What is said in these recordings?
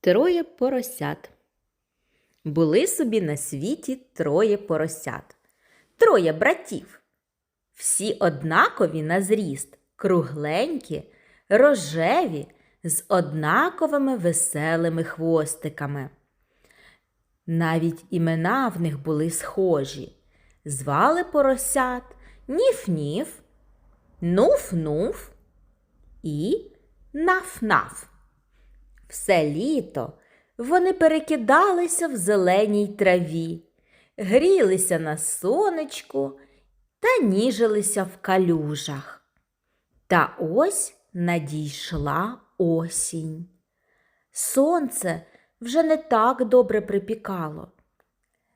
Троє поросят. Були собі на світі троє поросят, троє братів. Всі однакові на зріст, кругленькі, рожеві, з однаковими веселими хвостиками. Навіть імена в них були схожі. Звали поросят Ніф-Ніф, Нуф-Нуф і Наф-Наф. Все літо вони перекидалися в зеленій траві, грілися на сонечку та ніжилися в калюжах. Та ось надійшла осінь. Сонце вже не так добре припікало.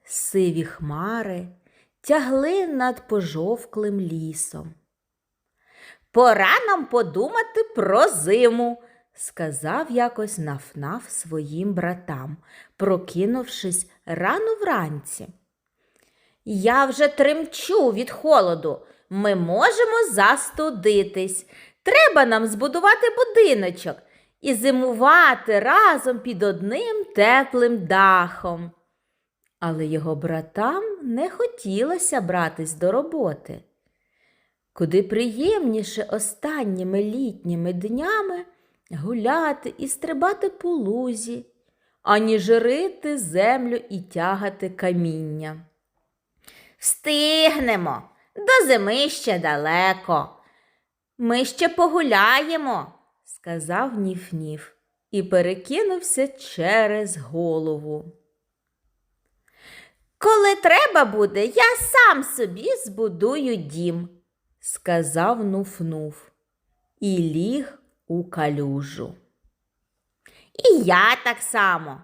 Сиві хмари тягли над пожовклим лісом. Пора нам подумати про зиму, сказав якось нафнаф своїм братам, прокинувшись рано вранці. Я вже тремчу від холоду. Ми можемо застудитись. Треба нам збудувати будиночок і зимувати разом під одним теплим дахом. Але його братам не хотілося братись до роботи. Куди приємніше останніми літніми днями гуляти і стрибати по лузі, аніж рити землю і тягати каміння. Встигнемо, до зими ще далеко. Ми ще погуляємо, сказав Ніф-Ніф і перекинувся через голову. Коли треба буде, я сам собі збудую дім, сказав Нуф-Нуф і ліг у калюжу. І я так само,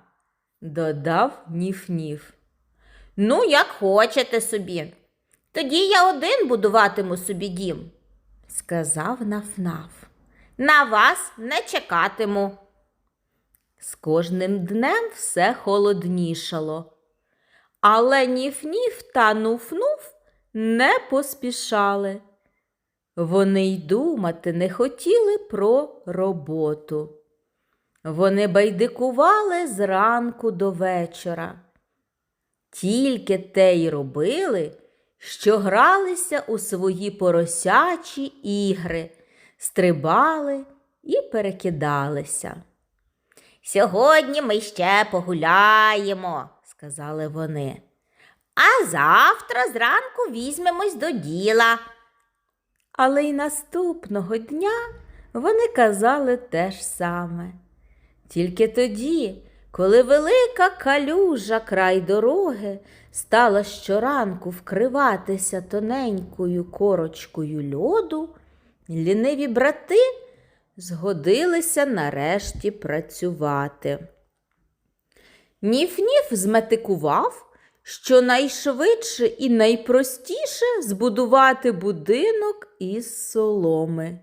додав Ніф-Ніф. Ну, як хочете собі. Тоді я один будуватиму собі дім, сказав Нафнаф. На вас не чекатиму. З кожним днем все холоднішало. Але Ніф-Ніф та Нуф-Нуф не поспішали. Вони й думати не хотіли про роботу. Вони байдикували зранку до вечора. Тільки те й робили, що гралися у свої поросячі ігри, стрибали і перекидалися. Сьогодні ми ще погуляємо, сказали вони. А завтра зранку візьмемось до діла. Але й наступного дня вони казали те ж саме. Тільки тоді, коли велика калюжа край дороги стала щоранку вкриватися тоненькою корочкою льоду, ліниві брати згодилися нарешті працювати. Ніф-ніф зметикував, що найшвидше і найпростіше збудувати будинок із соломи.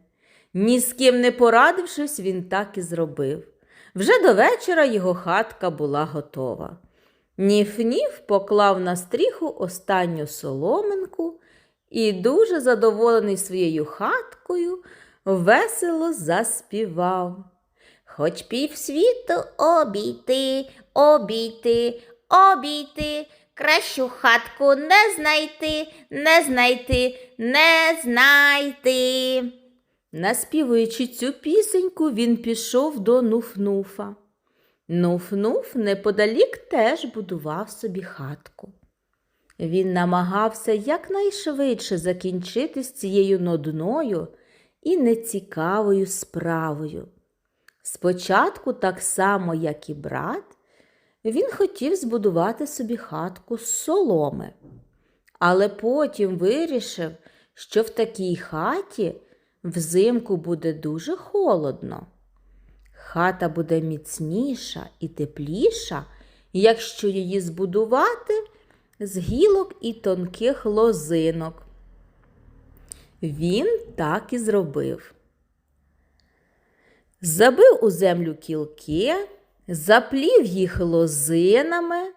Ні з ким не порадившись, він так і зробив. Вже до вечора його хатка була готова. Ніф-ніф поклав на стріху останню соломинку і, дуже задоволений своєю хаткою, весело заспівав. Хоч півсвіту обійти, обійти, обійти, кращу хатку не знайти, не знайти, не знайти. Наспівуючи цю пісеньку, він пішов до Нуфнуфа. Нуфнуф неподалік теж будував собі хатку. Він намагався якнайшвидше закінчити з цією нудною і нецікавою справою. Спочатку, так само, як і брат, він хотів збудувати собі хатку з соломи, але потім вирішив, що в такій хаті взимку буде дуже холодно. Хата буде міцніша і тепліша, якщо її збудувати з гілок і тонких лозинок. Він так і зробив. Забив у землю кілки, заплів їх лозинами,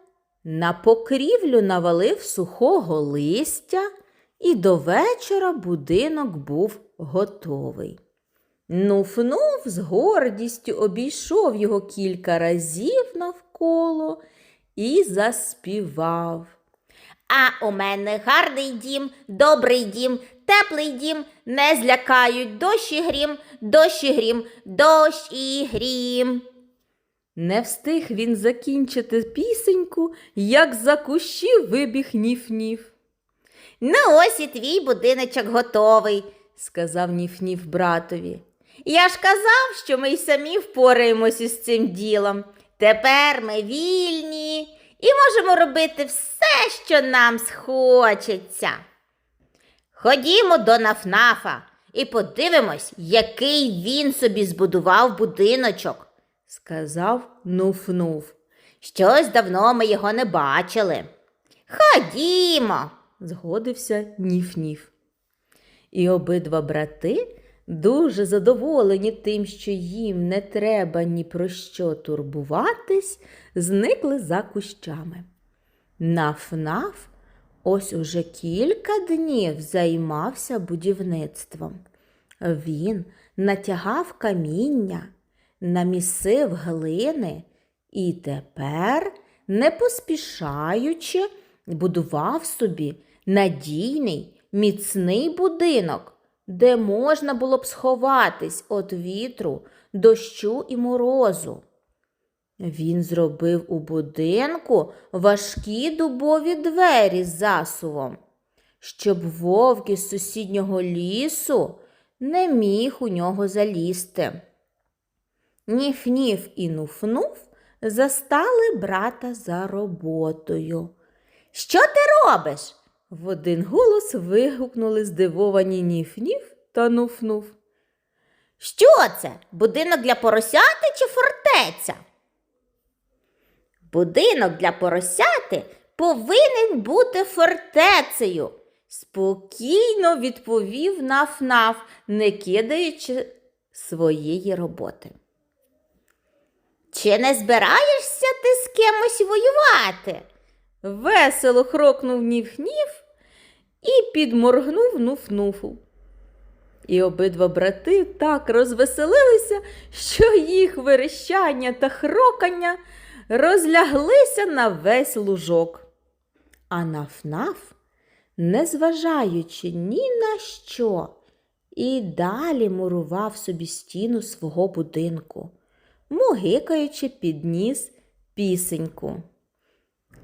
на покрівлю навалив сухого листя, і до вечора будинок був готовий. Нуфнув з гордістю обійшов його кілька разів навколо і заспівав. А у мене гарний дім, добрий дім, теплий дім, не злякають дощ і грім, дощ і грім, дощ і грім. Не встиг він закінчити пісеньку, як за кущі вибіг ніф-ніф. Ну ось і твій будиночок готовий. сказав ніф-ніф братові. Я ж казав, що ми й самі впораємось із цим ділом. Тепер ми вільні і можемо робити все, що нам схочеться. Ходімо до Нафнафа і подивимось, який він собі збудував будиночок. Сказав нуф-нуф. Щось давно ми його не бачили. Ходімо. згодився ніф-ніф. І обидва брати, дуже задоволені тим, що їм не треба ні про що турбуватись, зникли за кущами. Наф-наф ось уже кілька днів займався будівництвом. Він натягав каміння, намісив глини і тепер, не поспішаючи, будував собі надійний, міцний будинок, де можна було б сховатись від вітру, дощу і морозу. Він зробив у будинку важкі дубові двері з засувом, щоб вовк із сусіднього лісу не міг у нього залізти. Ніф-ніф і нуф-нуф застали брата за роботою. Що ти робиш? В один голос вигукнули здивовані ніф-ніф та нуф-нуф. Що це? Будинок для поросяти чи фортеця? Будинок для поросяти повинен бути фортецею. Спокійно відповів наф-наф, не кидаючи своєї роботи. Чи не збираєшся ти з кимось воювати? Весело хрокнув ніф-ніф і підморгнув нуф-нуфу. І обидва брати так розвеселилися, що їх верещання та хрокання розляглися на весь лужок. А наф-наф, незважаючи ні на що, і далі мурував собі стіну свого будинку, мугикаючи підніс пісеньку.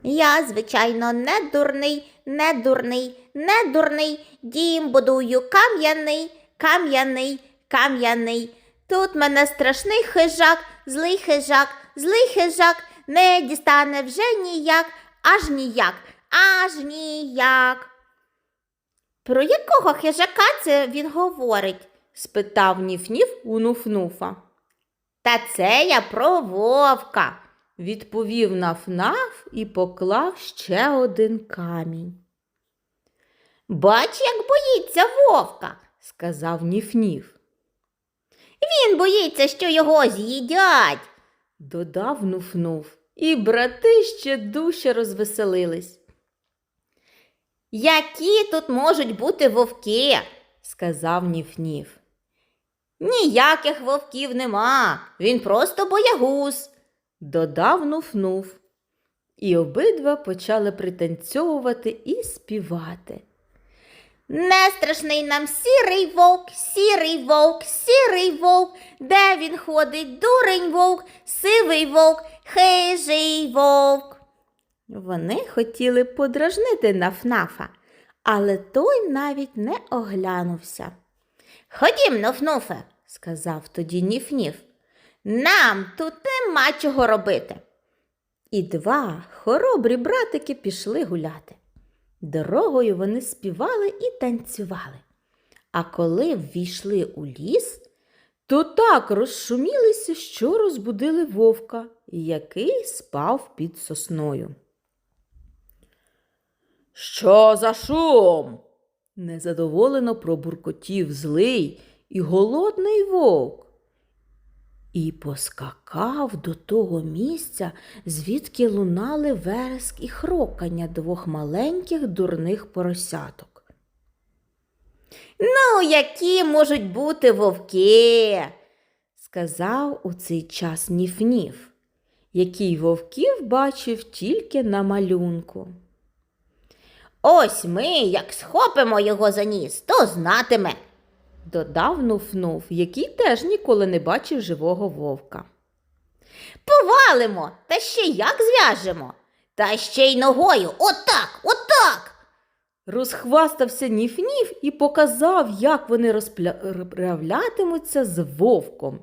Я, звичайно, не дурний, не дурний, не дурний. Дім будую кам'яний, кам'яний, кам'яний. Тут мене страшний хижак, злий хижак, злий хижак не дістане вже ніяк, аж ніяк, аж ніяк. Про якого хижака це він говорить? спитав ніф-ніф у нуф-нуфа. Та це я про вовка. Відповів наф-наф і поклав ще один камінь. Бач, як боїться вовка. Сказав ніф-ніф. Він боїться, що його з'їдять. Додав нуф-нуф. І брати ще дужче розвеселились, Які тут можуть бути вовки? сказав ніф-ніф. Ніяких вовків нема. Він просто боягуз. Додав нуф-нуф. І обидва почали пританцьовувати і співати. Не страшний нам сірий вовк, сірий вовк, сірий вовк. Де він ходить? Дурень вовк, сивий вовк, хижий вовк. Вони хотіли подражнити наф-нафа, але той навіть не оглянувся, Ходім, Нуфнуфе, сказав тоді ніф-ніф. нам тут нема чого робити. І два хоробрі братики пішли гуляти. Дорогою вони співали і танцювали. А коли ввійшли у ліс, то так розшумілися, що розбудили вовка, який спав під сосною. Що за шум? Незадоволено пробуркотів злий і голодний вовк. І поскакав до того місця, звідки лунали вереск і хрокання двох маленьких дурних поросяток. Ну, які можуть бути вовки? сказав у цей час Ніф-Ніф, який вовків бачив тільки на малюнку. Ось ми, як схопимо його за ніс, то знатиме. Додав Нуф-Нуф, який теж ніколи не бачив живого вовка. Повалимо, та ще як зв'яжемо. Та ще й ногою. Отак, отак. Розхвастався Ніф-Ніф і показав, як вони розправлятимуться з вовком.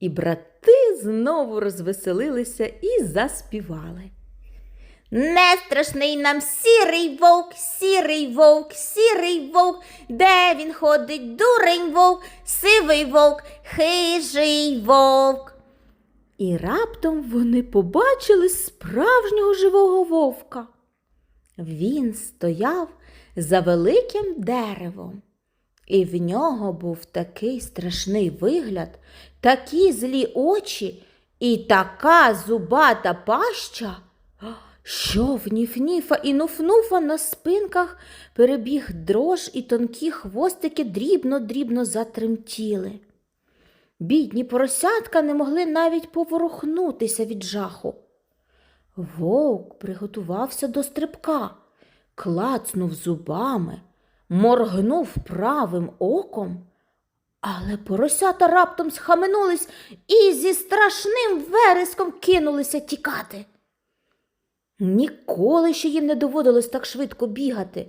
І брати знову розвеселилися і заспівали. Не страшний нам сірий вовк, сірий вовк, сірий вовк, де він ходить, дурень вовк, сивий вовк, хижий вовк. І раптом вони побачили справжнього живого вовка. Він стояв за великим деревом, і в нього був такий страшний вигляд, такі злі очі і така зубата паща, що в Ніф-Ніфа і Нуф-Нуфа на спинках перебіг дрож і тонкі хвостики дрібно-дрібно затремтіли. Бідні поросятка не могли навіть поворухнутися від жаху. Вовк приготувався до стрибка, клацнув зубами, моргнув правим оком, але поросята раптом схаменулись і зі страшним вереском кинулися тікати. Ніколи ще їм не доводилось так швидко бігати.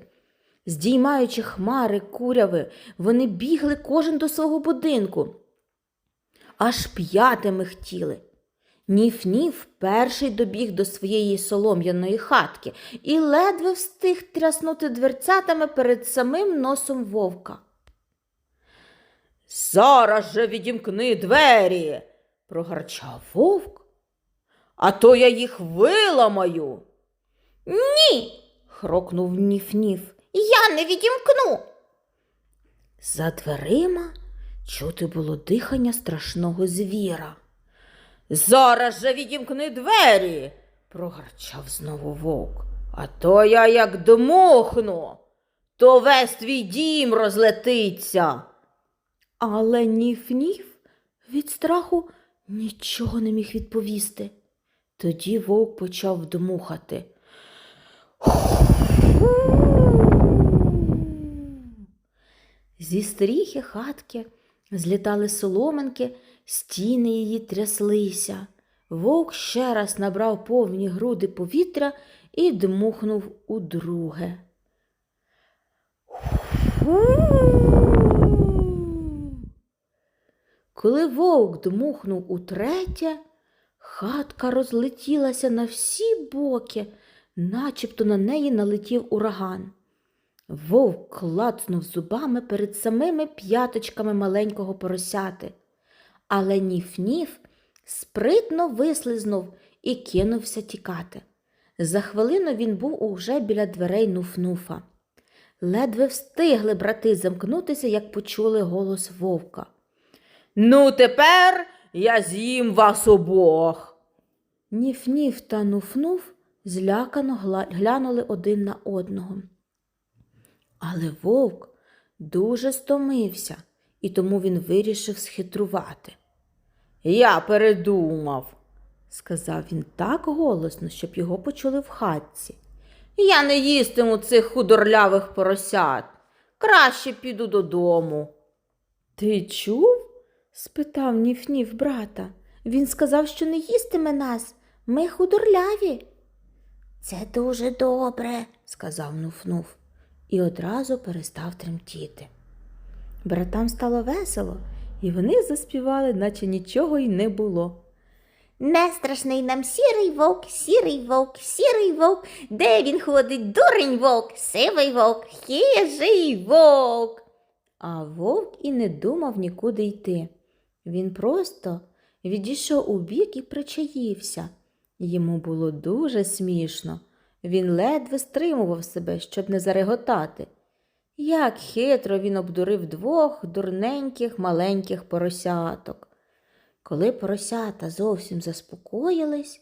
Здіймаючи хмари куряви, вони бігли кожен до свого будинку. Аж п'ятими хотіли. Ніф-ніф перший добіг до своєї солом'яної хатки і ледве встиг тряснути дверцятами перед самим носом вовка. Зараз же відімкни двері, прогарчав вовк. А то я їх виламаю. Ні, хрокнув Ніф-Ніф. я не відімкну. За дверима чути було дихання страшного звіра. Зараз же відімкни двері, прогарчав знову вовк. А то я як дмухну, то весь твій дім розлетиться. Але Ніф-Ніф від страху нічого не міг відповісти. Тоді вовк почав дмухати. Зі стріхи хатки злітали соломинки, стіни її тряслися. Вовк ще раз набрав повні груди повітря і дмухнув удруге. Коли вовк дмухнув утретє, хатка розлетілася на всі боки, начебто на неї налетів ураган. Вовк клацнув зубами перед самими п'яточками маленького поросяти, але Ніф-Ніф спритно вислизнув і кинувся тікати. За хвилину він був уже біля дверей Нуф-Нуфа. Ледве встигли брати замкнутися, як почули голос вовка. Ну, тепер я з'їм вас обох. Ніф-Ніф та Нуф-Нуф злякано глянули один на одного. Але вовк дуже стомився, і тому він вирішив схитрувати. Я передумав, сказав він так голосно, щоб його почули в хатці. Я не їстиму цих худорлявих поросят. Краще піду додому. Ти чув? Спитав Ніф-Ніф брата. Він сказав, що не їстиме нас. Ми худорляві. Це дуже добре. сказав Нуф-Нуф і одразу перестав тремтіти. Братам стало весело, і вони заспівали, наче нічого й не було. Не страшний нам сірий вовк, сірий вовк, сірий вовк, де він ходить, дурень вовк, сивий вовк, хижий вовк. А вовк і не думав нікуди йти. Він просто відійшов у бік і причаївся. Йому було дуже смішно. Він ледве стримував себе, щоб не зареготати. Як хитро він обдурив двох дурненьких маленьких поросяток. Коли поросята зовсім заспокоїлись,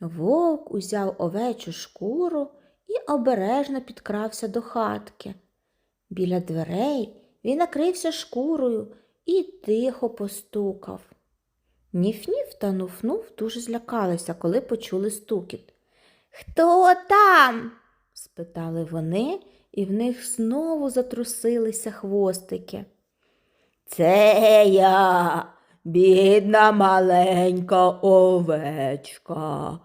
вовк узяв овечу шкуру і обережно підкрався до хатки. Біля дверей він накрився шкурою і тихо постукав. Ніф-ніф та нуф-нуф дуже злякалися, коли почули стукіт. Хто там? спитали вони, і в них знову затрусилися хвостики. Це я, бідна маленька овечка.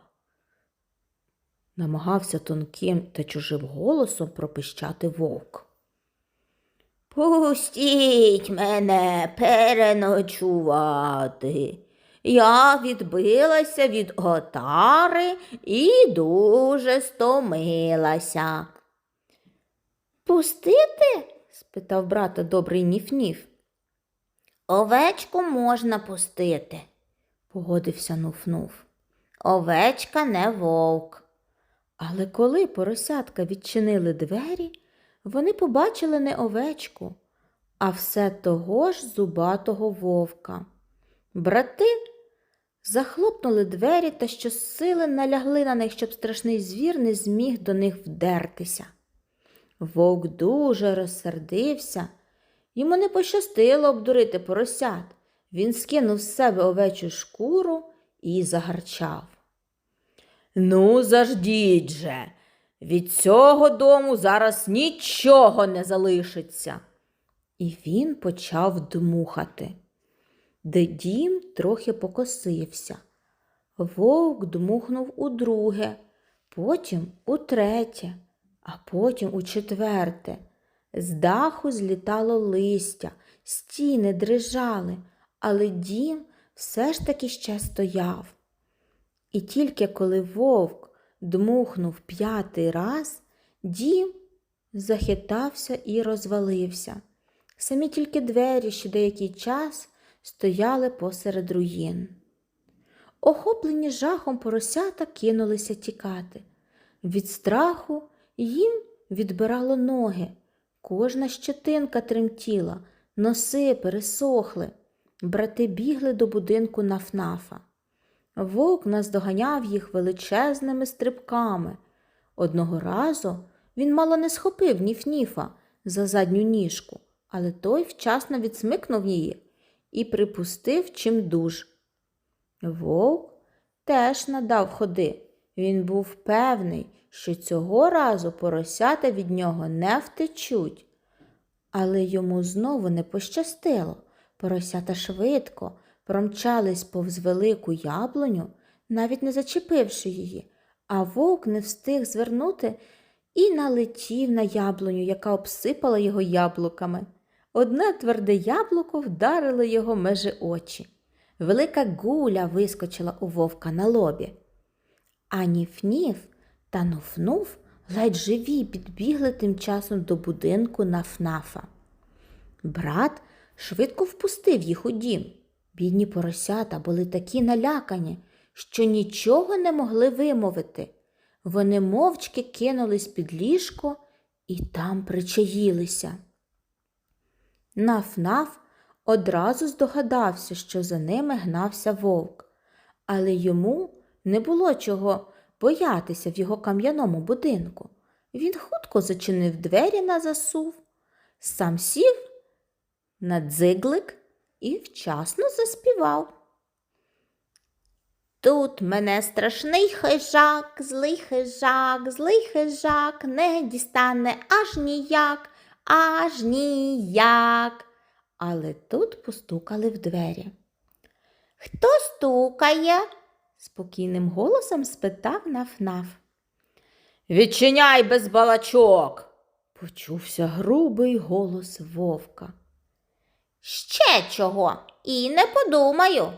Намагався тонким та чужим голосом пропищати вовк. Пустіть мене переночувати. Я відбилася від отари і дуже стомилася. Пустити? спитав брата добрий ніф-ніф. Овечку можна пустити. Погодився нуф-нуф. Овечка не вовк. Але коли поросятка відчинили двері, вони побачили не овечку, а все того ж зубатого вовка. Брати захлопнули двері та щосили налягли на них, щоб страшний звір не зміг до них вдертися. Вовк дуже розсердився. Йому не пощастило обдурити поросят. Він скинув з себе овечу шкуру і загарчав. Ну, заждіть же, від цього дому зараз нічого не залишиться. І він почав дмухати. Де дім трохи покосився. Вовк дмухнув удруге, потім у третє, а потім у четверте. З даху злітало листя, стіни дрижали, але дім все ж таки ще стояв. І тільки коли вовк дмухнув п'ятий раз, дім захитався і розвалився. Самі тільки двері ще деякий час стояли посеред руїн. Охоплені жахом поросята кинулися тікати. Від страху їм відбирало ноги, кожна щетинка тремтіла, носи пересохли. Брати бігли до будинку нафнафа. Вовк наздоганяв їх величезними стрибками. Одного разу він мало не схопив ніф-ніфа за задню ніжку, але той вчасно відсмикнув її і припустив чимдуж. Вовк теж надав ходи. Він був певний, що цього разу поросята від нього не втечуть. Але йому знову не пощастило. Поросята швидко промчались повз велику яблуню, навіть не зачепивши її, а вовк не встиг звернути і налетів на яблуню, яка обсипала його яблуками. Одне тверде яблуко вдарило його межи очі. Велика гуля вискочила у вовка на лобі. А ніф-ніф та нуф-нуф ледь живі підбігли тим часом до будинку нафнафа. Брат швидко впустив їх у дім. Бідні поросята були такі налякані, що нічого не могли вимовити. Вони мовчки кинулись під ліжко і там причаїлися. Наф-наф одразу здогадався, що за ними гнався вовк, але йому не було чого боятися в його кам'яному будинку. Він хутко зачинив двері на засув, сам сів на дзиглик і вчасно заспівав. Тут мене страшний хижак, злий хижак, злий хижак, не дістане аж ніяк, аж ніяк. Але тут постукали в двері. Хто стукає? спокійним голосом спитав нафнаф. Відчиняй без балачок. почувся грубий голос вовка. Ще чого? І не подумаю.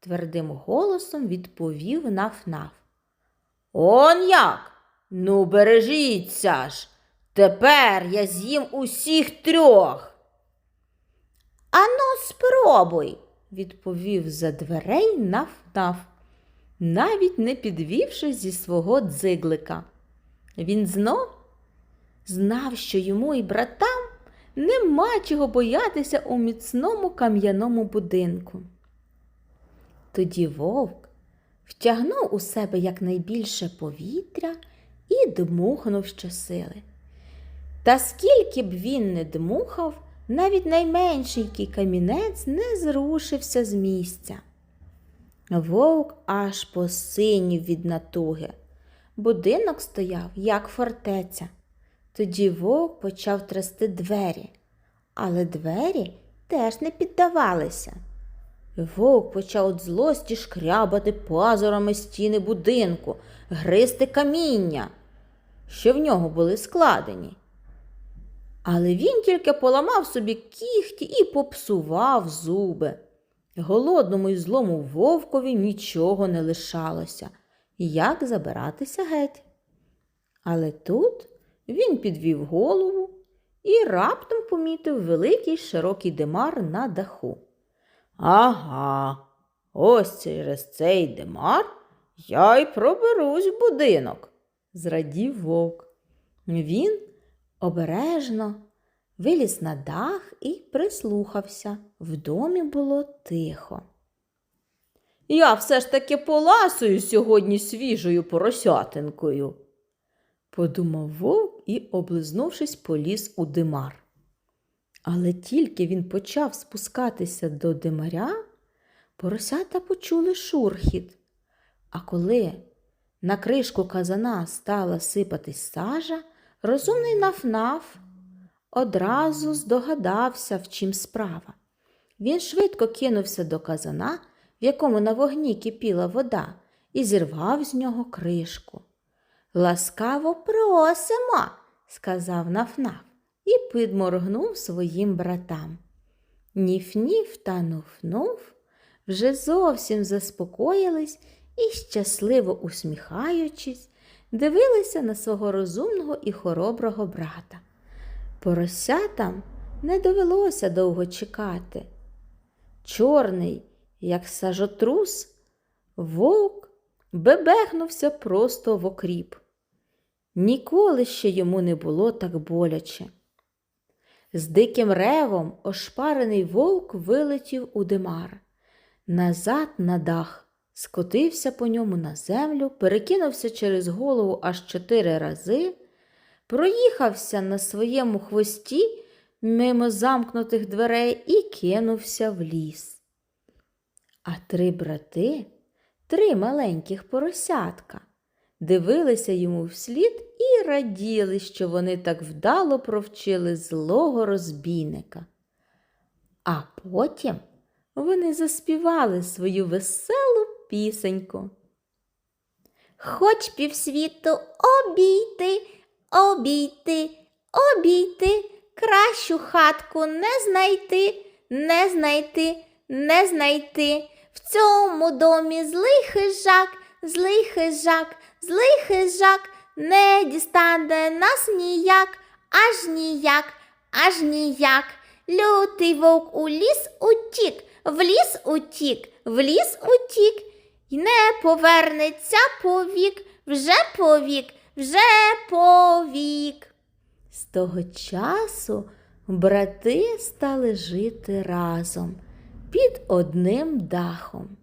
Твердим голосом відповів нафнаф. Он як? Ну, бережіться ж. Тепер я з'їм усіх трьох. Ану, спробуй. відповів за дверей нафнаф, навіть не підвівшись зі свого дзиглика. Він знов знав, що йому і братам нема чого боятися у міцному кам'яному будинку. Тоді вовк втягнув у себе якнайбільше повітря і дмухнув щосили. Та скільки б він не дмухав, навіть найменшенький камінець не зрушився з місця. Вовк аж посинів від натуги. Будинок стояв, як фортеця. Тоді вовк почав трясти двері, але двері теж не піддавалися. Вовк почав від злості шкрябати пазурами стіни будинку, гризти каміння, що в нього були складені. Але він тільки поламав собі кіхті і попсував зуби. Голодному і злому вовкові нічого не лишалося, як забиратися геть. Але тут він підвів голову і раптом помітив великий широкий димар на даху. Ага, ось через цей димар я й проберусь в будинок, зрадів вовк. Він обережно виліз на дах і прислухався. В домі було тихо. Я все ж таки поласую сьогодні свіжою поросятинкою, подумав вовк і, облизнувшись, поліз у димар. Але тільки він почав спускатися до димаря, поросята почули шурхіт. А коли на кришку казана стала сипатись сажа, розумний нафнаф одразу здогадався, в чим справа. Він швидко кинувся до казана, в якому на вогні кипіла вода, і зірвав з нього кришку. Ласкаво просимо, сказав нафнаф і підморгнув своїм братам. Ніф-ніф та нуф-нуф вже зовсім заспокоїлись і, щасливо усміхаючись, дивилися на свого розумного і хороброго брата. Поросятам не довелося довго чекати. Чорний, як сажотрус, вовк бебехнувся просто в окріп. Ніколи ще йому не було так боляче. З диким ревом ошпарений вовк вилетів у димар, назад на дах, скотився по ньому на землю, перекинувся через голову аж чотири рази, проїхався на своєму хвості мимо замкнутих дверей і кинувся в ліс. А три брати, три маленьких поросятка, дивилися йому вслід і раділи, що вони так вдало провчили злого розбійника. А потім вони заспівали свою веселу пісеньку. Хоч півсвіту обійти, обійти, обійти, кращу хатку не знайти, не знайти, не знайти. В цьому домі злий хижак, злий хижак, злий хижак, не дістане нас ніяк, аж ніяк, аж ніяк. Лютий вовк у ліс утік, в ліс утік, в ліс утік, й не повернеться повік, вже повік, вже повік. З того часу брати стали жити разом під одним дахом.